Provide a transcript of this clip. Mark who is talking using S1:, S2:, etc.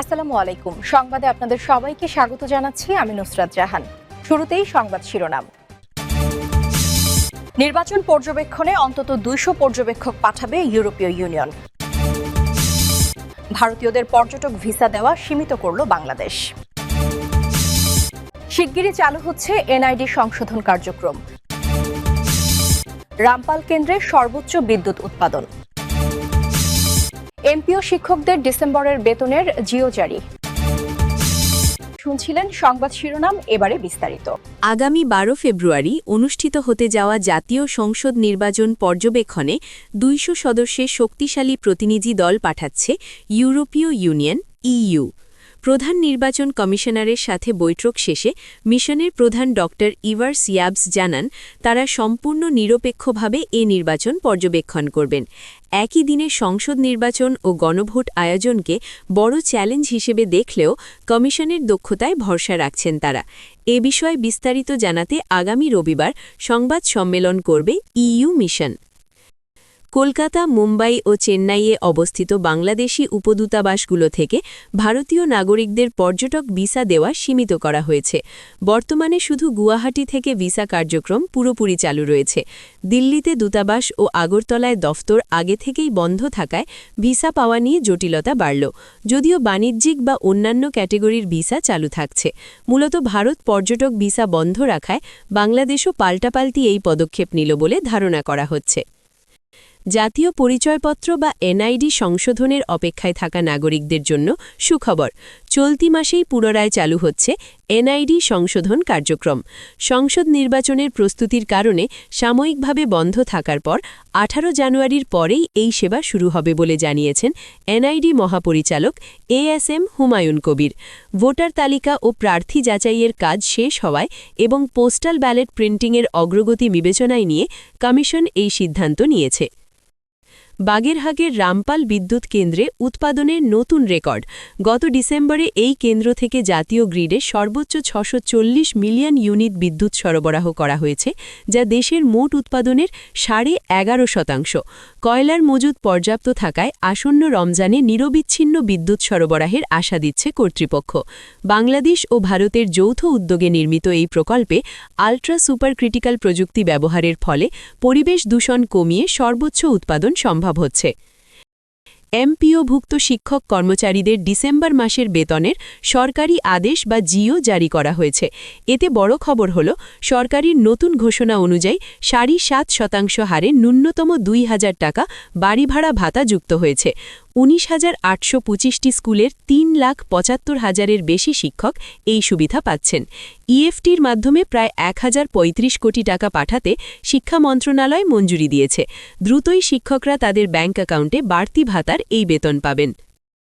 S1: আসসালামু আলাইকুম। সংবাদে আপনাদের সবাইকে স্বাগত জানাচ্ছি আমি নুসরাত জাহান। শুরুতেই সংবাদ শিরোনাম। নির্বাচন পর্যবেক্ষণে অন্তত দুইশো পর্যবেক্ষক পাঠাবে ইউরোপীয় ইউনিয়ন। ভারতীয়দের পর্যটক ভিসা দেওয়া সীমিত করল বাংলাদেশ। শিগগিরই চালু হচ্ছে এনআইডি সংশোধন কার্যক্রম। রামপাল কেন্দ্রে সর্বোচ্চ বিদ্যুৎ উৎপাদন। এমপিও শিক্ষকদের ডিসেম্বরের বেতনের জিও জারি। শুনছিলেন সংবাদ শিরোনাম, এবারে বিস্তারিত।
S2: আগামী বারো ফেব্রুয়ারি অনুষ্ঠিত হতে যাওয়া জাতীয় সংসদ নির্বাচন পর্যবেক্ষণে দুইশো সদস্যের শক্তিশালী প্রতিনিধি দল পাঠাচ্ছে ইউরোপীয় ইউনিয়ন, ইইউ। প্রধান নির্বাচন কমিশনারের সাথে বৈঠক শেষে মিশনের প্রধান ড ইভার সিয়াবস জানান, তারা সম্পূর্ণ নিরপেক্ষভাবে এ নির্বাচন পর্যবেক্ষণ করবেন। একই দিনে সংসদ নির্বাচন ও গণভোট আয়োজনকে বড় চ্যালেঞ্জ হিসেবে দেখলেও কমিশনের দক্ষতায় ভরসা রাখছেন তারা। এ বিষয়ে বিস্তারিত জানাতে আগামী রবিবার সংবাদ সম্মেলন করবে ইইউ মিশন। কলকাতা, মুম্বাই ও চেন্নাইয়ে অবস্থিত বাংলাদেশি উপদূতাবাসগুলো থেকে ভারতীয় নাগরিকদের পর্যটক ভিসা দেওয়া সীমিত করা হয়েছে। বর্তমানে শুধু গুয়াহাটি থেকে ভিসা কার্যক্রম পুরোপুরি চালু রয়েছে। দিল্লিতে দূতাবাস ও আগরতলায় দফতর আগে থেকেই বন্ধ থাকায় ভিসা পাওয়া নিয়ে জটিলতা বাড়ল। যদিও বাণিজ্যিক বা অন্যান্য ক্যাটেগরির ভিসা চালু থাকছে। মূলত ভারত পর্যটক ভিসা বন্ধ রাখায় বাংলাদেশও পাল্টাপাল্টি এই পদক্ষেপ নিল বলে ধারণা করা হচ্ছে। জাতীয় পরিচয়পত্র বা এনআইডি সংশোধনের অপেক্ষায় থাকা নাগরিকদের জন্য সুখবর। চলতি মাসেই পুনরায় চালু হচ্ছে এনআইডি সংশোধন কার্যক্রম। সংসদ নির্বাচনের প্রস্তুতির কারণে সাময়িকভাবে বন্ধ থাকার পর আঠারো জানুয়ারির পরেই এই সেবা শুরু হবে বলে জানিয়েছেন এনআইডি মহাপরিচালক এএসএম হুমায়ুন কবির। ভোটার তালিকা ও প্রার্থী যাচাইয়ের কাজ শেষ হওয়ায় এবং পোস্টাল ব্যালট প্রিন্টিংয়ের অগ্রগতি বিবেচনায় নিয়ে কমিশন এই সিদ্ধান্ত নিয়েছে। বাগেরহাগের রামপাল বিদ্যুৎ কেন্দ্রে উৎপাদনের নতুন রেকর্ড। গত ডিসেম্বরে এই কেন্দ্র থেকে জাতীয় গ্রিডে সর্বোচ্চ ছশো মিলিয়ন ইউনিট বিদ্যুৎ সরবরাহ করা হয়েছে, যা দেশের মোট উৎপাদনের সাড়ে এগারো শতাংশ। কয়লার মজুদ পর্যাপ্ত থাকায় আসন্ন রমজানে নিরবিচ্ছিন্ন বিদ্যুৎ সরবরাহের আশা দিচ্ছে কর্তৃপক্ষ। বাংলাদেশ ও ভারতের যৌথ উদ্যোগে নির্মিত এই প্রকল্পে আল্ট্রা সুপার ক্রিটিক্যাল প্রযুক্তি ব্যবহারের ফলে পরিবেশ দূষণ কমিয়ে সর্বোচ্চ উৎপাদন সম্ভব হচ্ছে। এমপিওভুক্ত শিক্ষক কর্মচারীদের ডিসেম্বর মাসের বেতনের সরকারি আদেশ বা জিও জারি করা হয়েছে। এতে বড় খবর হল, সরকারির নতুন ঘোষণা অনুযায়ী সাড়ে সাত শতাংশ হারে ন্যূনতম দুই হাজার টাকা বাড়ি ভাড়া ভাতা যুক্ত হয়েছে। উনিশ হাজার আটশো পঁচিশটি স্কুলের তিন লাখ পঁচাত্তর হাজারের বেশি শিক্ষক এই সুবিধা পাচ্ছেন। ইএফটির মাধ্যমে প্রায় এক হাজার পঁয়ত্রিশ কোটি টাকা পাঠাতে শিক্ষা মন্ত্রণালয় মঞ্জুরি দিয়েছে। দ্রুতই শিক্ষকরা তাদের ব্যাংক অ্যাকাউন্টে বাড়তি ভাতার এই বেতন পাবেন।